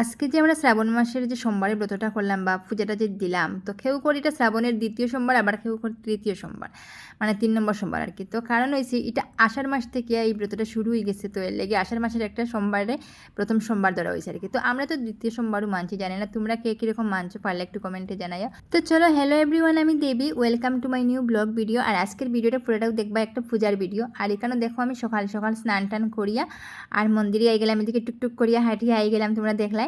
আজকে যে আমরা শ্রাবণ মাসের যে সোমবারের ব্রতটা করলাম বা পূজাটা যে দিলাম, তো কেউ করি এটা শ্রাবণের দ্বিতীয় সোমবার, আবার কেউ করি তৃতীয় সোমবার মানে তিন নম্বর সোমবার আর কি তো কারণ হয়েছে এটা আষাঢ় মাস থেকে এই ব্রতটা শুরু হয়ে গেছে, তো এর লেগে আষাঢ় মাসের একটা সোমবারে প্রথম সোমবার ধরা হয়েছে আর কি তো আমরা তো দ্বিতীয় সোমবারও মানছি, জানি না তোমরা কে কীরকম মানছো, পারলে একটু কমেন্টে জানাইও। তো চলো হ্যালো এভরিওয়ান আমি Debi welcome to my new blog video আর আজকের ভিডিওটা পুরোটাও দেখবা একটা পূজার ভিডিও আর এখানে দেখো আমি সকাল সকাল স্নান টান করিয়া, আর মন্দিরে আই গেলাম, এদিকে টুকটুক করিয়া হাঁটিয়ে আই গেলাম, তোমরা দেখলাই।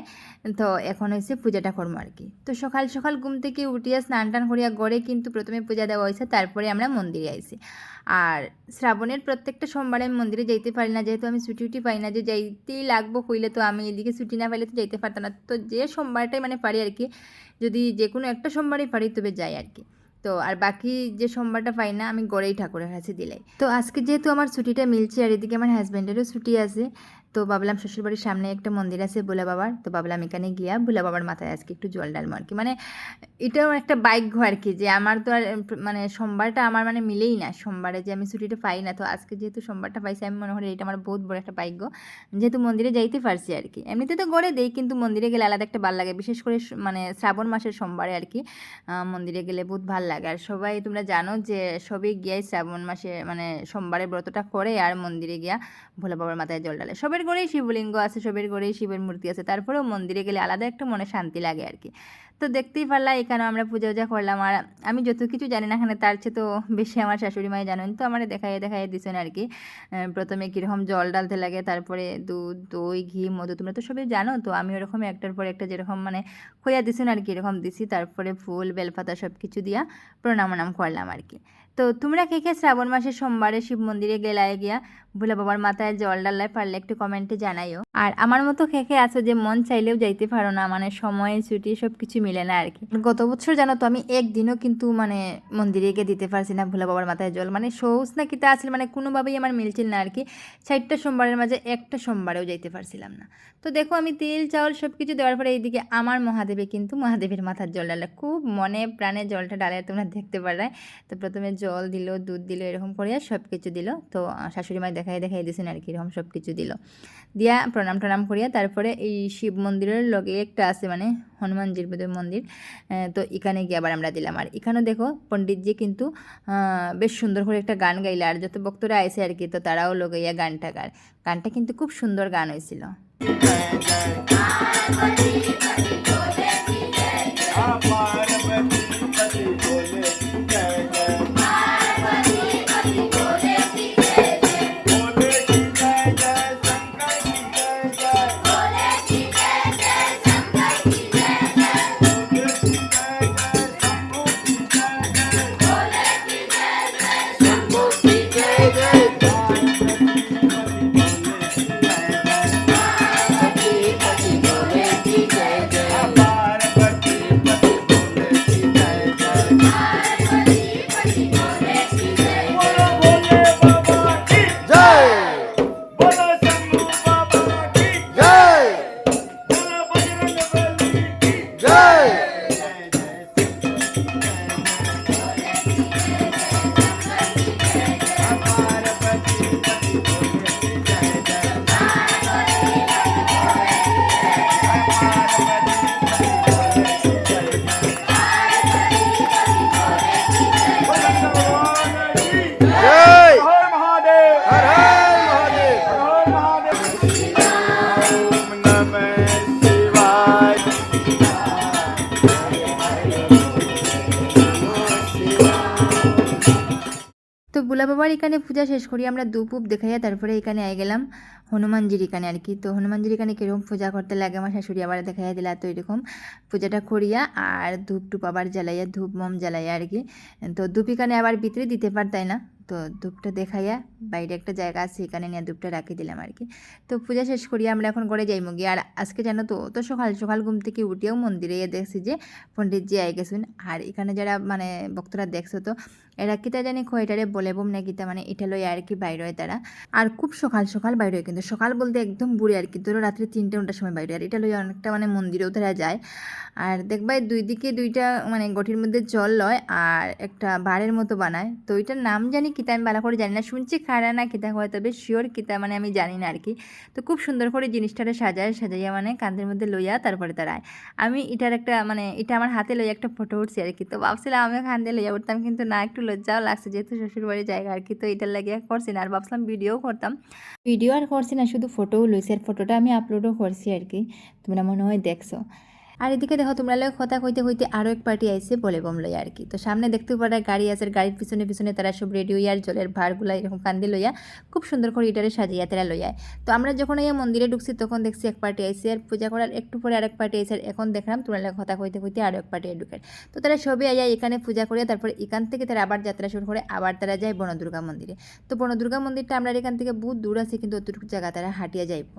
তো এখন হয়েছে পূজাটা করব আর কি। তো সকাল সকাল ঘুম থেকে উঠিয়া স্নান টান করিয়া গড়ে কিন্তু প্রথমে পূজা দেওয়া হয়েছে তারপরে আমরা মন্দিরে আইছি। আর শ্রাবণের প্রত্যেকটা সোমবারে আমি মন্দিরে যাইতে পারি না, যেহেতু আমি ছুটি উটি পাই না, যে যাইতেই লাগবো হইলে তো আমি এদিকে ছুটি না পাইলে তো যাইতে পারতাম না। তো যে সোমবারটাই মানে পারি আর কি, যদি যে কোনো একটা সোমবারই পারি তবে যাই আর কি। তো আর বাকি যে সোমবারটা পাই না, আমি গড়েই ঠাকুরের কাছে দিলাই। তো আজকে যেহেতু আমার ছুটিটা মিলছে আর এদিকে আমার হাজব্যান্ডেরও ছুটি আছে তো ভাবলাম শ্বশুরবাড়ির সামনে একটা মন্দির আছে ভোলা বাবার। তো ভাবলাম এখানে গিয়া ভোলা বাবার মাথায় আজকে একটু জল ডালবো আর কি মানে এটাও একটা ভাগ্য আর কি যে আমার তো আর মানে সোমবারটা আমার মানে মিলেই না। সোমবারে যে আমি ছুটিটা পাই না, তো আজকে যেহেতু সোমবারটা পাইছি, আমি মনে করি এটা আমার বহুত বড় একটা ভাগ্য। যেহেতু মন্দিরে যাইতে পারছি আর কি এমনিতে তো গড়ে দেই, কিন্তু মন্দিরে গেলে আলাদা একটা ভালো লাগে। বিশেষ করে মানে শ্রাবণ মাসের সোমবারে আর কি মন্দিরে গেলে বহুত ভালো লাগে। আর সবাই তোমরা জানো যে সবই গিয়াই শ্রাবণ মাসে মানে সোমবারে ব্রতটা করে আর মন্দিরে গিয়া ভোলা বাবার মাথায় জল ডালে ঘরেই শিবলিঙ্গ আছে, সবের ঘরেই শিবের মূর্তি আছে, তারপরেও মন্দিরে গেলে আলাদা একটা মনে শান্তি লাগে আর কি। তো দেখতেই পারলাম এখানে আমরা পূজা উজা করলাম। আর আমি যত কিছু জানি না এখানে তার চেয়ে তো বেশি আমার শাশুড়ি মাই জানেন তো, আমার দেখাই দেখাই দিছেন আর কি প্রথমে কীরকম জল ডালতে লাগে, তারপরে দুধ, দই, ঘি, মধু, তোমরা তো সবাই জানো তো, আমি ওরকম একটার পর একটা যেরকম মানে খোয়া দিছেন আর কি এরকম দিছি। তারপরে ফুল, বেলপাতা সব কিছু দিয়া প্রণাম নাম করলাম আর কি তো তোমরা কে কে শ্রাবণ মাসের সোমবারে শিব মন্দিরে গেলায় গিয়া ভোলা বাবার মাথায় জল ডালায় পারলে একটু কমেন্টে জানাইও। আর আমার মতো কে কে আছো যে মন চাইলেও যাইতে পারো না মানে সময়, ছুটি সব কিছু মিলে না আর কি গত বছর জানো তো আমি একদিনও কিন্তু মানে মন্দিরে গিয়ে দিতে পারছি না ভোলা বাবার মাথায় জল। মানে সৌস না কিতা আছিল মানে কোনোভাবেই আমার মিলছিল না আর কি ষাটটা সোমবারের মাঝে একটা সোমবারেও যাইতে পারছিলাম না। তো দেখো আমি তেল, চাউল সব কিছু দেওয়ার পরে এইদিকে আমার মহাদেবে কিন্তু মহাদেবের মাথার জল ডালে। খুব মনে প্রাণে জলটা ডালে তোমরা দেখতে পারলে। তো প্রথমে জল দিল, দুধ দিল, এরকম করে সব কিছু দিল। তো শাশুড়ি মাই দেখাই দেখাই দিয়েছেন আর কি এরকম সব কিছু দিল। দিয়া প্রণাম টনাম করিয়া তারপরে এই শিব মন্দিরের লগে একটা আছে মানে হনুমানজির বোধহয় মন্দির তো এখানে গিয়ে আবার আমরা দিলাম। আর এখানেও দেখো পণ্ডিতজি কিন্তু বেশ সুন্দর করে একটা গান গাইলে। আর যত ভক্তরা আইসে আর কি, তো তারাও লগাইয়া গানটা গায়। গানটা কিন্তু খুব সুন্দর গান হয়েছিল 太。তো বুলা বাবার এখানে পূজা শেষ করি, আমরা দুপুপ দেখাইয়া তারপরে এখানে আই গেলাম হনুমানজির এখানে আর কি। তো হনুমানজির এখানে কীরকম পূজা করতে লাগে আমার শাশুড়ি আবার দেখাইয়া দিলা তো এরকম পূজাটা করিয়া আর ধূপ টুপ আবার জ্বালাইয়া, ধূপ মম জ্বালাইয়া আর কি। তো ধূপ এখানে আবার বিতরে দিতে পারতাই না। তো ধূপটা দেখাইয়া বাইরে একটা জায়গা আছে, এখানে নিয়ে ধূপটা রাখি দিলাম আর কি তো পূজা শেষ করিয়া আমরা এখন ঘরে যাইমু গিয়ে আর আজকে জানো তো তো সকাল সকাল ঘুম থেকে উঠিয়েও মন্দিরে দেখছি যে পণ্ডিতজি আই গেছেন। আর এখানে যারা মানে ভক্তরা দেখছ তো, এরা কিতা জানি কয়টারে বলে বোম না কিতা মানে এটা লই আর কি বাইরে হয় তারা। আর খুব সকাল সকাল বাইরে হয় কিন্তু সকাল বলতে একদম বুড়ি আর কি, ধরো রাত্রে তিনটে ঘণ্টার সময় বাইরে আর এটা লই অনেকটা মানে মন্দিরেও তারা যায়। আর দেখবাই দুই দিকে দুইটা মানে গঠির মধ্যে জল লয়, আর একটা বাড়ের মতো বানায়। তো ওইটার নাম জানি কিতা আমি ভালো করে জানি না। শুনছি খারা না কিতা হয় তবে শিওর কিতা মানে আমি জানি না আর কি তো খুব সুন্দর করে জিনিসটারে সাজায়, সাজাইয়া মানে কান্দের মধ্যে লইয়া তারপরে তারায় আমি এটার একটা মানে এটা আমার হাতে লইয়া একটা ফটো উঠছি আর কি তো ভাবছিলাম আমিও কান্দে লইয়া উঠতাম, কিন্তু না, একটু লজ্জাও লাগছে যেহেতু শ্বশুরবাড়ির জায়গা আর কি তো এটার লাগিয়ে করছি না, আর ভাবছিলাম ভিডিও করতাম। ভিডিও আর করছি না, শুধু ফটোও লইছি, আর ফটোটা আমি আপলোডও করছি আর কি তোমরা মনে হয় দেখছ। আর এদিকে দেখো, তোমরা লোক কথা কইতে কইতে আরও এক পার্টি আইসে বলে বম লইয়া আর কি। তো সামনে দেখতে পারা গাড়ি আছে গাড়ির পিছনে পিছনে তারা সব রেডি হইয়া আর জলের ভাড়গুলা এরকম কান্দি লইয়া খুব সুন্দর করে ইটারে সাজিয়া তারা লইয়া তো আমরা যখন এই মন্দিরে ঢুকছি, তখন দেখছি এক পার্টি আইসে আর পূজা করার একটু পরে আরেক পার্টি আইসে আর এখন দেখলাম তোমরা লোক কথা কইতে কইতে আরও এক পার্টি ঢুকে তো তারা সবই আইয়া এখানে পূজা করে তারপর এখান থেকে তারা আবার যাত্রা শুরু করে, আবার তারা যায় বনদুর্গা মন্দিরে। তো বনদুর্গা মন্দিরটা আমরা এখান থেকে বহুত দূর আছে, কিন্তু অতটুকু জায়গা তারা হাঁটিয়া যাইব।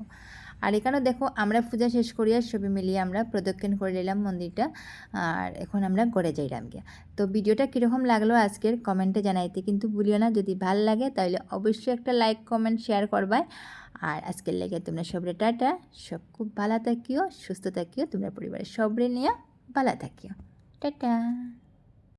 আর এখানে দেখো, আমরা পূজা শেষ করিয়া সবই মিলিয়ে আমরা প্রদক্ষিণ করে নিলাম মন্দিরটা, আর এখন আমরা গড়ে যাইলাম গিয়া। তো ভিডিওটা কীরকম লাগল আজকের কমেন্টে জানাইতে কিন্তু ভুলিও না, যদি ভালো লাগে তাহলে অবশ্যই একটা লাইক, কমেন্ট, শেয়ার করবাই আর আজকের লেগে তোমরা সবরে টাটা, সব খুব ভালো থাকিও, সুস্থ থাকিও, তোমরা পরিবারের সবরে নিয়ে ভালো থাকিও। টাটা।